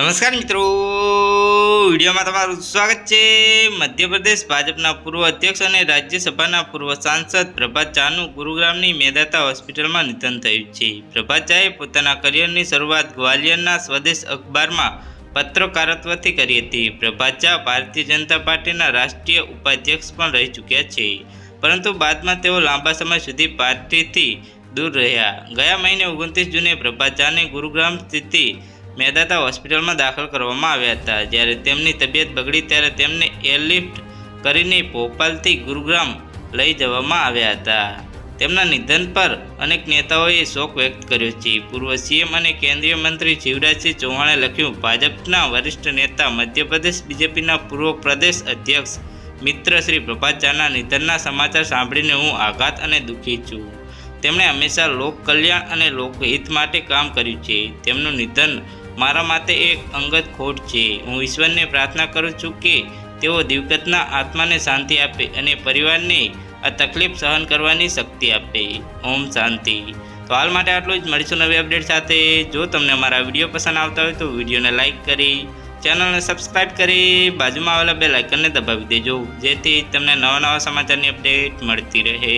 નમસ્કાર મિત્રો. વિડીયોમાં તમારું સ્વાગત છે. મધ્યપ્રદેશ ભાજપના પૂર્વ અધ્યક્ષ અને રાજ્યસભાના પૂર્વ સાંસદ પ્રભાત ઝાનું ગુરુગ્રામની મેદાતા હોસ્પિટલમાં નિધન થયું છે. પ્રભાત ઝાએ પોતાના કરિયરની શરૂઆત ગ્વાલિયરના સ્વદેશ અખબારમાં પત્રકારત્વથી કરી હતી. પ્રભાત ઝા ભારતીય જનતા પાર્ટીના રાષ્ટ્રીય ઉપાધ્યક્ષ પણ રહી ચૂક્યા છે. પરંતુ બાદમાં તેઓ લાંબા સમય સુધી પાર્ટીથી દૂર રહ્યા. ગયા મહિને ઓગણત્રીસ જૂને પ્રભાત ઝાને ગુરુગ્રામ સ્થિત મેદાતા હોસ્પિટલમાં દાખલ કરવામાં આવ્યા હતા. જ્યારે તેમની તબિયત બગડી ત્યારે તેમને એરલિફ્ટ કરીને ભોપાલથી ગુરુગ્રામ લઈ જવામાં આવ્યા હતા. તેમના નિધન પર અનેક નેતાઓએ શોક વ્યક્ત કર્યો છે. પૂર્વ સીએમ અને કેન્દ્રીય મંત્રી શિવરાજસિંહ ચૌહાણે લખ્યું, ભાજપના વરિષ્ઠ નેતા મધ્યપ્રદેશ બીજેપીના પૂર્વ પ્રદેશ અધ્યક્ષ મિત્ર શ્રી પ્રભાત ઝાના નિધનના સમાચાર સાંભળીને હું આઘાત અને દુઃખી છું. તેમણે હંમેશા લોક કલ્યાણ અને લોકહિત માટે કામ કર્યું છે. તેમનું નિધન મારા માટે એક અંગત ખોટ છે. હું ઈશ્વરને પ્રાર્થના કરું છું કે તેઓ દિવગતના આત્માને શાંતિ આપે અને પરિવારને આ તકલીફ સહન કરવાની શક્તિ આપે. ઓમ શાંતિ. તો હાલ માટે આટલું જ. મળીશું નવી અપડેટ સાથે. જો તમને અમારા વીડિયો પસંદ આવતા હોય તો વિડીયોને લાઇક કરી, ચેનલને સબસ્ક્રાઇબ કરી, બાજુમાં આવેલા બે લાઇકનને દબાવી દેજો. જેથી તમને નવા નવા સમાચારની અપડેટ મળતી રહે.